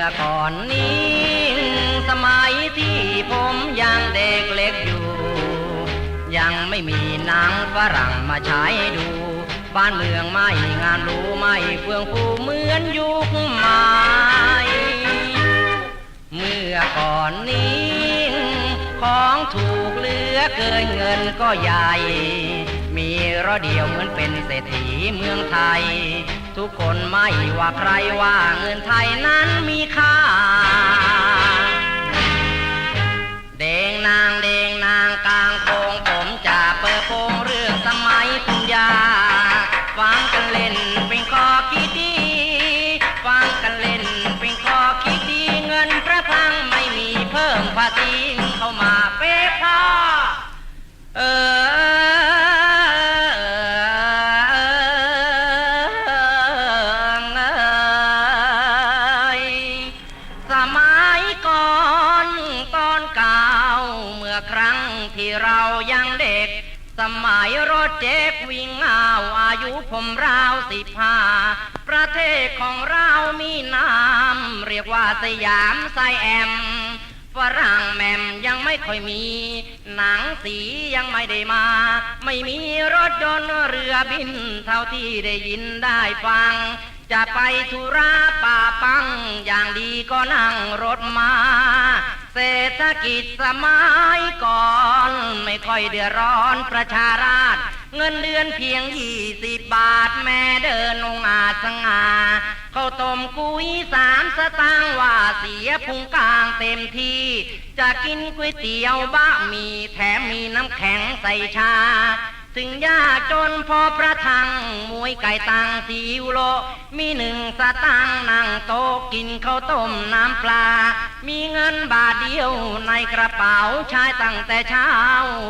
ื่อก่อนนี้ สมัยที่ผมยังเด็กเล็กอยู่ ยังไม่มีนางฝรั่งมาใช้ดู บ้านเมืองไม่งานรู้ไม่เฟื่องฟูเหมือนยุคใหม่เมื่อก่อนนี้ ของถูกเหลือเกินเงินก็ใหญ่ มีรอเดียวเหมือนเป็นเศรษฐีเมืองไทย ทุกคนไม่ว่าใครว่าเงินไทยนั้นมีค่า เดงนางเดงนางกลางโปงผมจะเปิดโปงเรื่องสมัยคุณยาฟังกันเล่น เรายังเด็ก สมัยรถเจ็กวิ่งเอาอายุผมราวสิบห้าประเทศของเรามีน้ำเรียกว่าสยามไซแอมฝรั่งแหมมยังไม่ค่อยมี หนังสียังไม่ได้มา ไม่มีรถยนต์เรือบิน เท่าที่ได้ยินได้ฟัง จะไปธุระป่าปัง อย่างดีก็นั่งรถมา เศรษฐกิจสมัยก่อน ไม่ค่อยเดือดร้อนประชาราษฎร์เงินเดือนเพียงยี่สิบบาทแม่เดินองอาจสง่าข้าวต้มกุ้ยสามสตางค์ว่าเสียพุงกลางเต็มที่ จะกินก๋วยเตี๋ยวบะหมี่แถมมีน้ำแข็งใส่ชา ถึงยากจนพอประทังมวยไก่ตังสีวโล มีหนึ่งสตังค์นั่งโต๊ะ กินข้าวต้มน้ำปลา มีเงินบาทเดียวในกระเป๋าใช้ตั้งแต่เช้า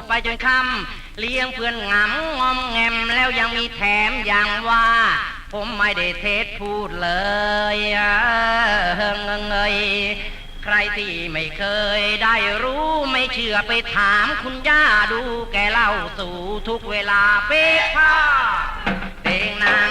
ไปจนค่ำเลี้ยงเพื่อนงำงอมแงมแล้วยังมีแถมอย่างว่า ผมไม่ได้เทศพูดเลยเออเงงเงยใครที่ไม่เคยได้รู้ไม่เชื่อไปถามคุณย่าดูแกเล่าสู่ทุกเวลาเป๊ะพ่อเดงนางนาง